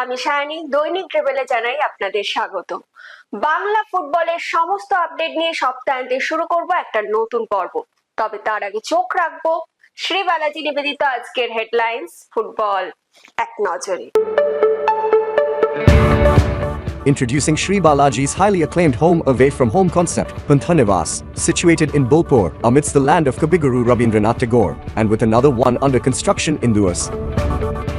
আমি সায়নী দৈনিক ট্রেবেলে জানাই আপনাদের স্বাগত বাংলা ফুটবলের সমস্ত আপডেট নিয়ে সপ্তাহান্তে শুরু করব একটা নতুন পর্ব তবে তার আগে চোখ রাখব শ্রী বালাজি নিবেদিত আজকের হেডলাইন্স ফুটবল এক নজরে Introducing Sri Balaji's highly acclaimed home away from home concept, Panthanivas, situated in Bolpur, amidst the land of Kabiguru Rabindranath Tagore, and with another one under construction in Duas.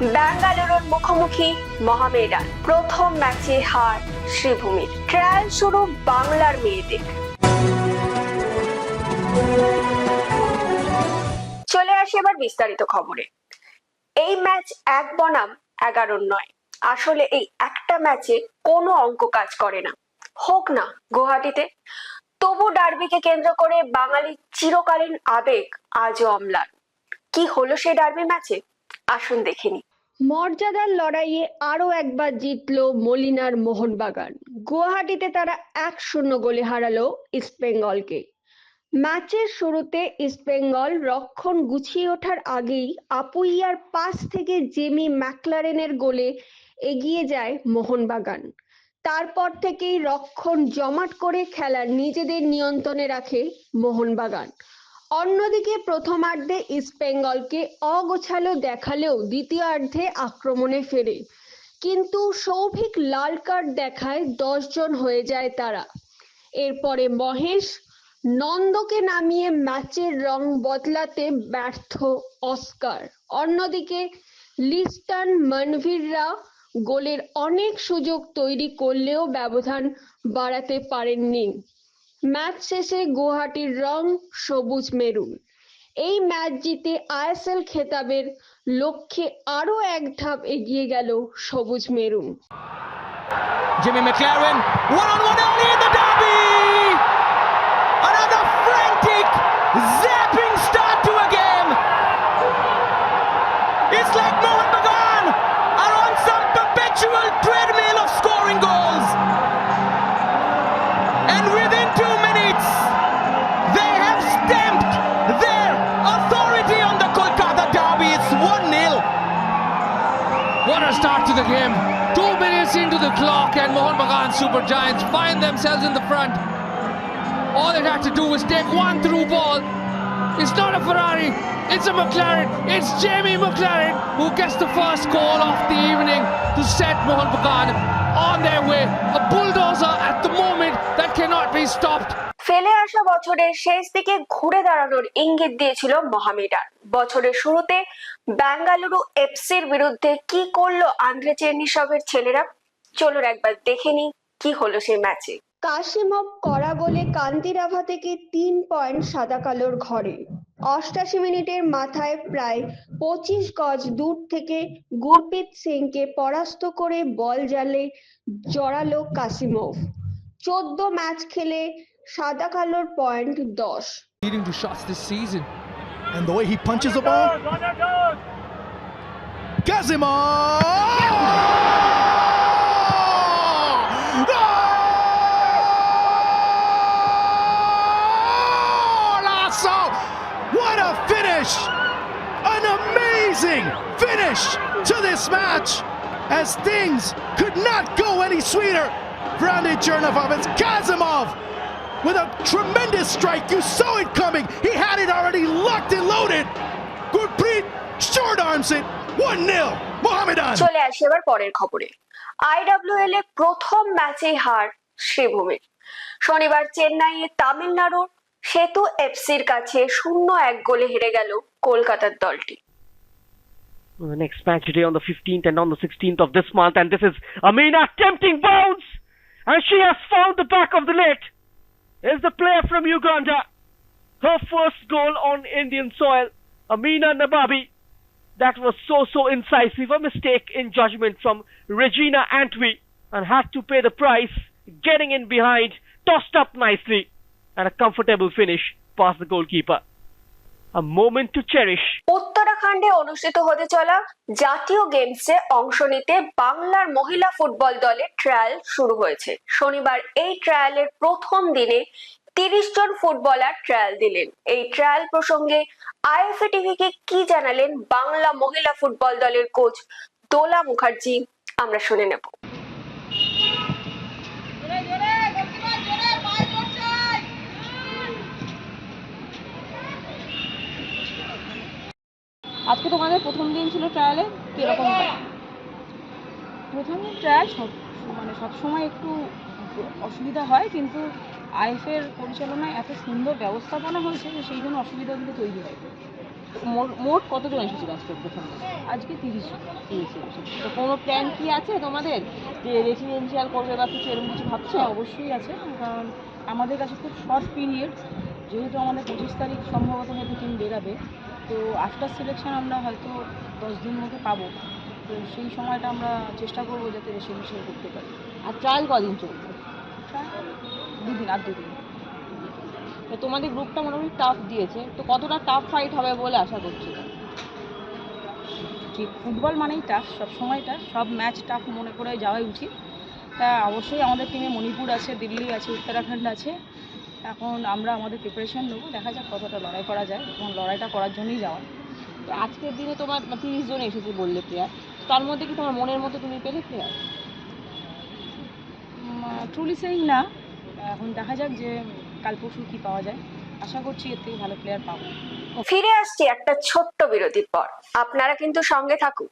ব্যাঙ্গালুরুর মুখোমুখি মহামেডান। প্রথম ম্যাচে হার শ্রীভূমির। Trial শুরু বাংলার মেয়েদের। চলে আসি এবার বিস্তারিত খবরে। এই ম্যাচ এক বনাম এগারোর নয়। আসলে এই একটা ম্যাচে কোনো অঙ্ক কাজ করে না। হোক না গুয়াহাটিতে। তবু ডার্বিকে কেন্দ্র করে বাঙালি চিরকালীন আবেগ আজও অম্লান। কি হলো সেই ডার্বি ম্যাচে? আসুন দেখে নিই। মর্যাদার লড়াইয়ে আরও একবার জিতল মলিনার মোহনবাগান। গুয়াহাটিতে তারা এক শূন্য গোলে হারালো ইস্টবেঙ্গলকে ম্যাচের শুরুতে ইস্টবেঙ্গল রক্ষণ গুছিয়ে ওঠার আগেই আপুইয়ার পাস থেকে জেমি ম্যাকলারেনের গোলে এগিয়ে যায় মোহনবাগান। তারপর থেকেই রক্ষণ জমাট করে খেলা নিজেদের নিয়ন্ত্রণে রাখে মোহনবাগান। অন্যদিকে প্রথমার্ধে ইস্টবেঙ্গলকে অগোছালো দেখালেও দ্বিতীয়ার্ধে আক্রমণে ফেরে। কিন্তু সৌভিক লাল কার্ড দেখায় দশজন হয়ে যায় তারা। এরপরে মহেশ নন্দকে নামিয়ে ম্যাচের রং বদলাতে ব্যর্থ অস্কার। অন্যদিকে লিস্টন মনভিররা গোলের অনেক সুযোগ তৈরি করলেও ব্যবধান বাড়াতে পারেননি। ম্যাচ শেষে গুয়াহাটির রং সবুজ মেরুন এই ম্যাচ জিতে আইএসএল খেতাবের লক্ষ্যে আরও এক ধাপ এগিয়ে গেল সবুজ maroon Jimmy McLaren, one on one early in the derby! Another frantic, zapping start to a game! It's like and Mohun Bagan Super Giants find themselves in the front. All they had to do was take one through ball. It's not a Ferrari, it's a McLaren. It's Jamie McLaren who gets the first goal of the evening to set Mohun Bagan on their way. A bulldozer at the moment that cannot be stopped. ফেলে আসা বছরের শেষ দিকে ঘুরে দাঁড়ানোর ইঙ্গিত দিয়েছিল মহামেডান বছরের শুরুতে বেঙ্গালুরু এফসির বিরুদ্ধে কি করল আন্দ্রে চেরনিসবের ছেলেরা চলুন একবার দেখে নিই কি হলো সেই ম্যাচে কাশিমভ করা গোলে কান্তিরাভা থেকে তিন পয়েন্ট সাদা কালোর ঘরে অষ্টাশি মিনিটের মাথায় প্রায় পঁচিশ গজ দূর থেকে গুরপ্রীত সিংকে পরাস্ত করে বল জালে জড়ালো কাসিমভ চোদ্দ ম্যাচ খেলে সাদা কালোর পয়েন্ট দশ Leading to shots this season. And the way he punches the ball. Kazimov! finish! An amazing finish to this match as things could not go any sweeter for Andy Chernov. It's Kazimov with a tremendous strike. You saw it coming. He had it already locked and loaded. Gurpreet short arms it. 1 0. Mohammedan. চলে আসি এবার পরের খবরে IWL এ প্রথম ম্যাচেই হার শ্রীভূমির শনিবার চেন্নাইয়ে তামিলনাড়ুর সেতু এফসির কাছে শূন্য এক গোলে হেরে গেল কলকাতার দলটি The next match today on the 15th and on the 16th of this month, and this is Amina tempting bounce, and she has found the back of the net. Is the player from Uganda, her first goal on Indian soil, Amina Nababi. That was so so incisive, a mistake in judgment from Regina Antwi. and had to pay the price, getting in behind, tossed up nicely, And a comfortable finish past the goalkeeper. A moment to cherish. উত্তরাখণ্ডে অনুষ্ঠিত হতে চলা জাতীয় গেমসে অংশ নিতে বাংলার মহিলা football দলের ট্রায়াল শুরু হয়েছে শনিবার এই ট্রায়ালের প্রথম দিনে তিরিশ জন ফুটবলার ট্রায়াল দিলেন এই ট্রায়াল প্রসঙ্গে আইএফএ টিভিকে কি জানালেন বাংলা মহিলা ফুটবল দলের কোচ দোলা মুখার্জি আমরা শুনে নেব আজকে তোমাদের প্রথম দিন ছিল ট্রায়ালে কীরকম দিন ট্রায়াল সব মানে সবসময় একটু অসুবিধা হয় কিন্তু আইএফের পরিচালনায় এত সুন্দর ব্যবস্থাপনা হয়েছে যে সেই জন্য অসুবিধা অসুবিধাগুলো তৈরি হয়। মোট কতজন এসেছিল আজকে প্রথম আজকে তিরিশ পেয়েছে তো কোনো প্ল্যান কি আছে তোমাদের? যে রেসিডেন্সিয়াল করবে বা কিছু এরকম কিছু ভাবছ? হ্যাঁ অবশ্যই আছে। কারণ আমাদের কাছে খুব শর্ট পিরিয়ড যেহেতু আমাদের পঁচিশ তারিখ সম্ভবত হয়তো টিম বেরাবে। তো আফটার সিলেকশন আমরা হয়তো দশ দিন মতো পাবো। তো সেই সময়টা আমরা চেষ্টা করব যাতে রেসিডেন্সিয়াল করতে পারি। আর ট্রায়াল কদিন চলবে? দুদিন আর দুদিন। তো তোমাদের গ্রুপটা মোটামুটি টাফ দিয়েছে। তো কতটা টাফ ফাইট হবে বলে আশা করছি? ঠিক ফুটবল মানেই টাফ সব সময় টাফ সব ম্যাচ টাফ মনে করে যাওয়াই উচিত। তা অবশ্যই আমাদের টিমে মণিপুর আছে দিল্লি আছে উত্তরাখণ্ড আছে। এখন আমরা আমাদের প্রিপারেশন নেব দেখা যাক কতটা লড়াই করা যায় এবং লড়াইটা করার জন্যই যাওয়া। তো আজকের দিনে তোমার তিরিশ জন এসেছে বললে প্লেয়ার তার মধ্যে কি তোমার মনের মতো তুমি পেলে প্লেয়ার ট্রুলি সেইং না। এখন দেখা যাক যে কাল পরশু কী পাওয়া যায়। আশা করছি এর থেকে ভালো প্লেয়ার পাবো। ফিরে আসছি একটা ছোট্ট বিরতির পর। আপনারা কিন্তু সঙ্গে থাকুন।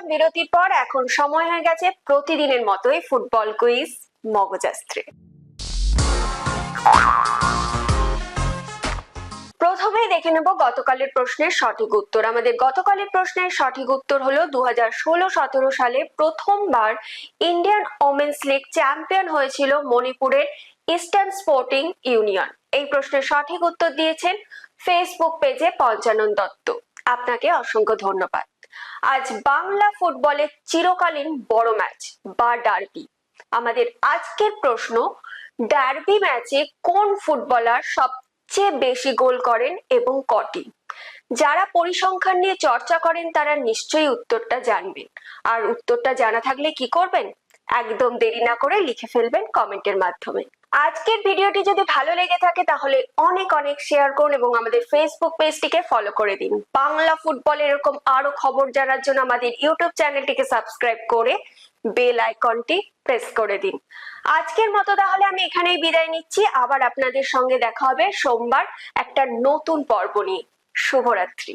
ফিরে বিরতির পর এখন সময় হয়ে গেছে প্রতিদিনের মতোই ফুটবল কুইজ মগজাস্ত্রে। প্রথমেই দেখে নেব গতকালের প্রশ্নের সঠিক উত্তর। আমাদের গতকালের প্রশ্নের সঠিক উত্তর হলো দু হাজার ষোলো সতেরো সালে প্রথমবার ইন্ডিয়ান ওমেন্স লিগ চ্যাম্পিয়ন হয়েছিল মণিপুরের ইস্টার্ন স্পোর্টিং ইউনিয়ন। এই প্রশ্নের সঠিক উত্তর দিয়েছেন ফেসবুক পেজে পঞ্চানন দত্ত। আপনাকে অসংখ্য ধন্যবাদ। আজ বাংলা ফুটবলের চিরকালীন বড় ম্যাচ বা ডার্বি আমাদের আজকের প্রশ্ন ডার্বি ম্যাচে কোন ফুটবলার সবচেয়ে বেশি গোল করেন এবং কটি? যারা পরিসংখ্যান নিয়ে চর্চা করেন, তারা নিশ্চয়ই উত্তরটা জানবেন। আর উত্তরটা জানা থাকলে কি করবেন? একদম দেরি না করে লিখে ফেলবেন কমেন্টের মাধ্যমে। আজকের ভিডিওটি যদি ভালো লেগে থাকে, তাহলে অনেক অনেক শেয়ার করুন এবং আমাদের ফেসবুক পেজটিকে ফলো করে দিন। বাংলা ফুটবল এরকম আরও খবর জানার জন্য আমাদের ইউটিউব চ্যানেলটিকে সাবস্ক্রাইব করে বেল আইকনটি প্রেস করে দিন। আজকের মতো তাহলে আমি এখানেই বিদায় নিচ্ছি। আবার আপনাদের সঙ্গে দেখা হবে সোমবার একটা নতুন পর্ব নিয়ে। শুভরাত্রি।